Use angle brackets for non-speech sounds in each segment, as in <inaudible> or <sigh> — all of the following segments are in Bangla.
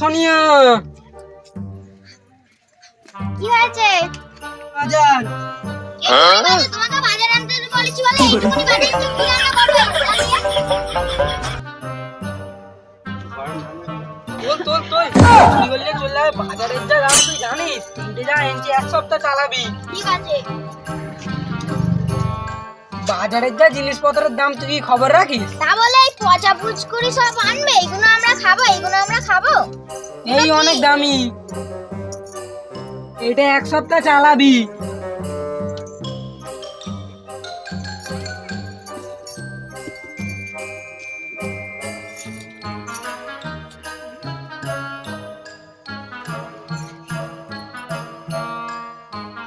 সোনিয়া। কি হয়েছে? বাজার। বাজে, তোমাকে বাজার আনতে বলেছি বলে এইটুকুনি বাজার তুমি কি রান্না করবে। চলে বাজারের যা দাম তুই জানিস? তিনটে যা এনেছি এক সপ্তাহ চালাবি। ঠিক আছে। বাজারের যা জিনিসপত্রের দাম তুই খবর রাখিস? তা বলে এই পচা পুচকুরি সব আনবে এগুলো আমরা খাব এগুলো আমরা খাব। এই অনেক দামি। এটা এক সপ্তাহ চালাবি।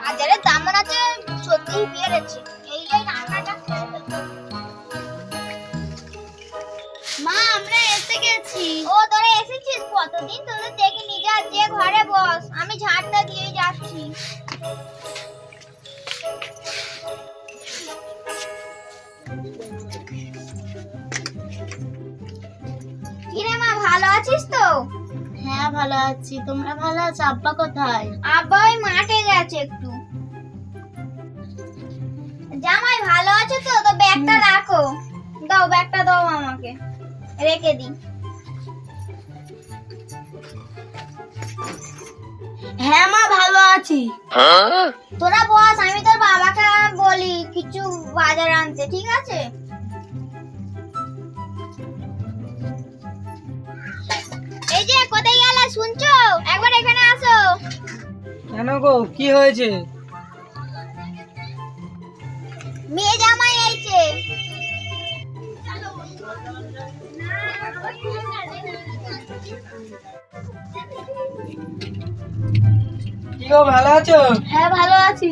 বাজারের দাম মনে হচ্ছে সত্যিই বেড়েছে। এসে ও তোরা এসেছিস কতদিন? তোদের দেখিনি যা যে ঘরে বস। আমি ঝাড়টা দিয়ে যাচ্ছি। কিরে মা ভালো আছিস তো? হ্যাঁ ভালো আছি। তোমরা ভালো আছো? আব্বা কোথায়? আব্বা ওই মাঠে গেছে একটু। জামাই ভালো আছে তো? তো ব্যাগটা রাখো। দাও ব্যাগটা দাও আমাকে। রেখে দিই। হ্যাঁ মা ভালো আছি। তোরা বস আমি তোর বাবাকে বলি কিছু বাজার আনতে ঠিক আছে? এই যে কোথায় গেলে শুনছো? একবার এখানে আসো। কেন গো কি হয়েছে? মেয়ে জামাই এইছে কি গো ভালো আছো? হ্যাঁ ভালো আছি।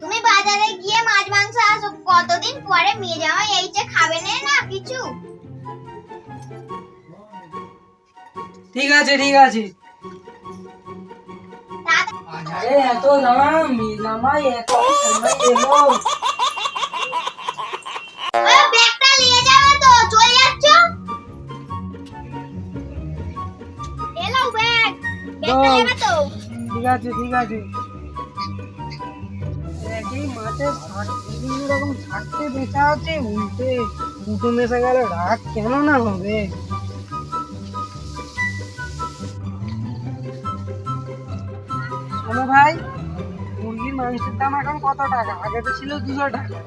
তুমি বাজারে গিয়ে মাছ মাংস আসো কতদিন পরে মেয়ে জামাই এইছে খাবে না না কিছু? ঠিক আছে ঠিক আছে। বাজারে এত দাম মেয়ে জামাই এত সময় আছে, ঠিক আছে। রকম আছে রাগ কেন না হবে? ভাই মাংসের দাম এখন কত টাকা? আগে তো ছিল দুশো টাকা।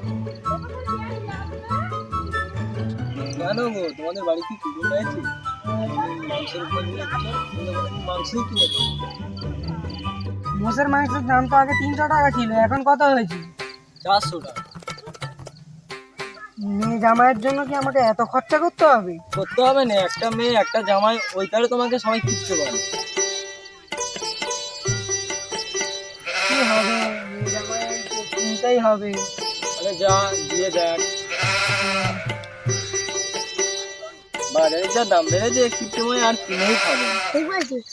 কেন গো? তোমাদের বাড়ি কি কুকুর মোষের মাংসের দাম তো আগে তিনশো টাকা ছিল এখন কত হয়েছে? চারশো টাকা। মেয়ে জামাইয়ের জন্য কি আমাকে এত খরচা করতে হবে? করতে হবে না একটা মেয়ে একটা জামাই ওইটারে তোমাকে সবাই কিনতে পারে কি হবে? মেয়ে জামাই কিনতেই হবে। তাহলে যা দিয়ে দেখ। বাজারে যা দাম বেড়েছে একটু সময় আর কিনেই খাবে। ঠিক বলছিস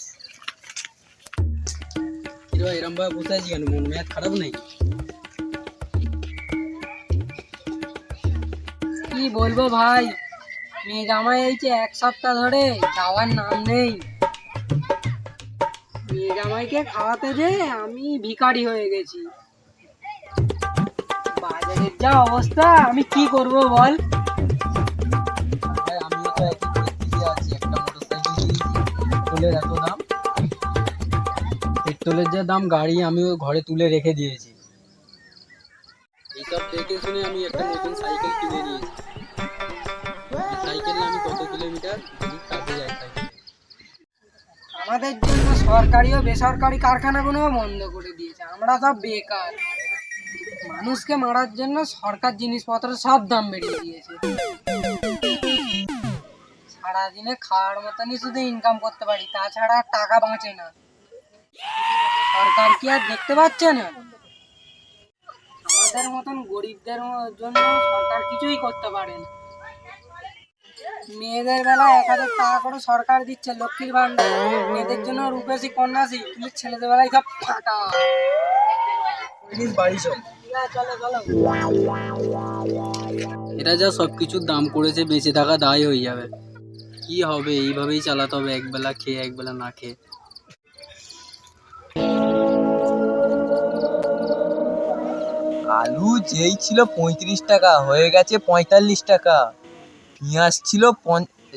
এরম ভাবে বসে আছি কেন? মন মেয়াদ খারাপ নেই কি বলব ভাই? মেয়ে জামাই এইছে এক সপ্তাহ ধরে যাওয়ার নাম নেই। মেয়ে জামাইকে খাওয়াতে যে আমি ভিখারি হয়ে গেছি। বাজারের যা অবস্থা আমি কি করব বল? পেট্রোলের এত দাম? পেট্রোলের যা দাম, গাড়ি আমিও ঘরে তুলে রেখে দিয়েছি। এইসব দেখে শুনে আমি একটা নতুন সাইকেল কিনে নিয়েছি। সাইকেল আমি কত কিলোমিটার কাজে যাই আমাদের জন্য সরকারি ও বেসরকারি কারখানাগুলোও বন্ধ করে দিয়েছে। আমরা সব বেকার। মানুষকে মারার জন্য সরকার জিনিসপত্র সব দাম বেড়ে দিয়েছে। সারাদিনে খাওয়ার মতনই শুধু ইনকাম করতে পারি, তাছাড়া টাকা বাঁচে না। সরকার কি আর দেখতে পাচ্ছে না? আমাদের মতন গরিবদের জন্য সরকার কিছুই করতে পারে না। মেয়েদের বেলা এক হাজার টাকা করে সরকার দিচ্ছে, লক্ষ্মীর ভান্ডার মেয়েদের জন্য রূপেশী কন্যাশ্রী, কিন্তু ছেলেদের বেলায় সব ফাঁকা। এরা যা সব কিছুর দাম করেছে, বেঁচে থাকা দায় হয়ে যাবে। কি হবে? এইভাবেই চালাতে হবে একবেলা খেয়ে একবেলা না খেয়ে। আলু যেই ছিল পঁয়ত্রিশ টাকা হয়ে গেছে পঁয়তাল্লিশ টাকা। পেঁয়াজ ছিল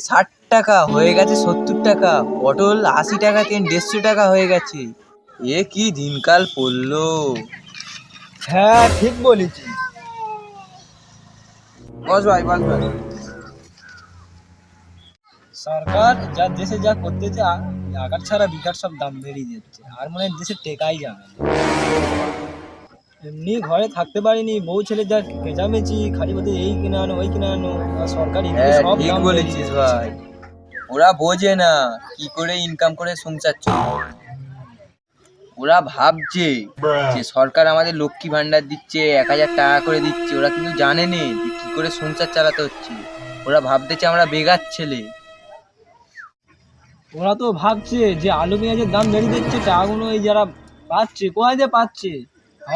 ষাট টাকা হয়ে গেছে সত্তর টাকা। পটল আশি টাকা থেকে দেড়শো টাকা হয়ে গেছে। এ কি দিনকাল পড়ল? হ্যাঁ ঠিক বলেছি বস ভাই বস ভাই। সরকার যা দেশে যা করতেছে আগার ছাড়া বিকার সব দাম বেরিয়ে যাচ্ছে। আর মনে হয় দেশে টেকাই যাবে না। এমনি ঘরে থাকতে পারিনি বউ ছেলে যা পেঁচামেচি খালি বলতে এই কিনে আনো ওই কিনে আনো সরকার সব ঠিক বলেছিস ভাই। ওরা বোঝে না কি করে ইনকাম করে সংসার চলে। ওরা ভাবছে যে সরকার আমাদের লক্ষ্মী ভান্ডার দিচ্ছে এক হাজার টাকা করে দিচ্ছে। ওরা কিন্তু জানে নে কি করে সংসার চালাতে হচ্ছে। ওরা ভাবতেছে আমরা বেগার ছেলে। ওরা তো ভাবছে যে আলু পেঁয়াজের দাম বেড়ে দিচ্ছে টাকাগুলো এই যারা পাচ্ছে, কোথায় যে পাচ্ছে?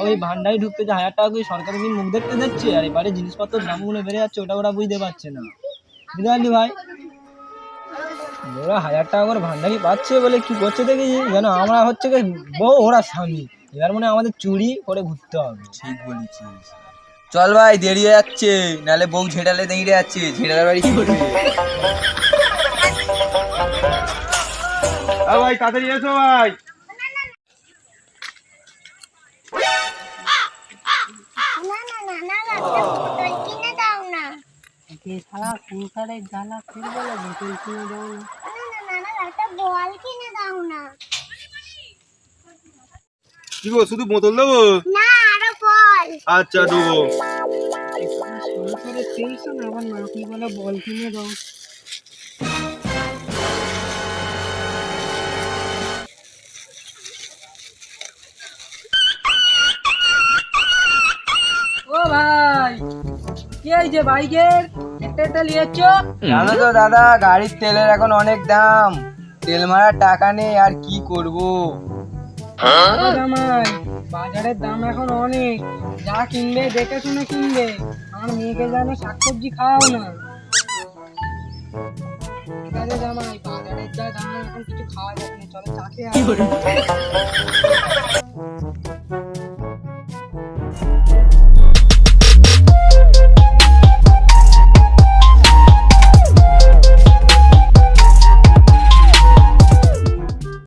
ওই ভান্ডারে ঢুকতে যে হাজার টাকা করে সরকারের কি মুখ দেখতে দিচ্ছে? আর এবারে জিনিসপত্রের দামগুলো বেড়ে যাচ্ছে, ওটা ওরা বুঝতে পারছে না। বুঝতে পারলি ভাই? ওরা হাজার টাকা করে ভান্ডারি পাচ্ছে বলে কি করছে দেখেছি যেন আমরা হচ্ছে কি বউ ওরা স্বামী। এবার মনে আমাদের চুরি করে ঘুরতে হবে। ঠিক বলেছিস। চল ভাই, দেরি হয়ে যাচ্ছে। নালে বউ ঝেড়ালে দেরি যাচ্ছে ঝেড়ালে বাড়ি কি করবে ভাই তাড়াতাড়ি এসো ভাই। না না না না না না শালা জ্বালা না বোতল কিনে দাও না না না না না একটা বল কিনে দাও না কি গো শুধু বোতল দেবো? না আরও বল। আচ্ছা দেবো। টেনশন আবার নাতি বলে বল কিনে দাও। কি হয়েছে বাইকের একটা একটা লিয়েছ জানো তো দাদা গাড়ির তেলের এখন অনেক দাম। তেল মারার টাকা নেই আর কি করব? বাজারের দাম এখন অনেক। যা কিনবে দেখে শুনে কিনবে। আমার মেয়েকে যেন শাকসবজি খাওয়াও না। ঠিক আছে জামাই বাজারের যা দাম এখন কিছু খাওয়া যাবে না। চলো চাকে <laughs>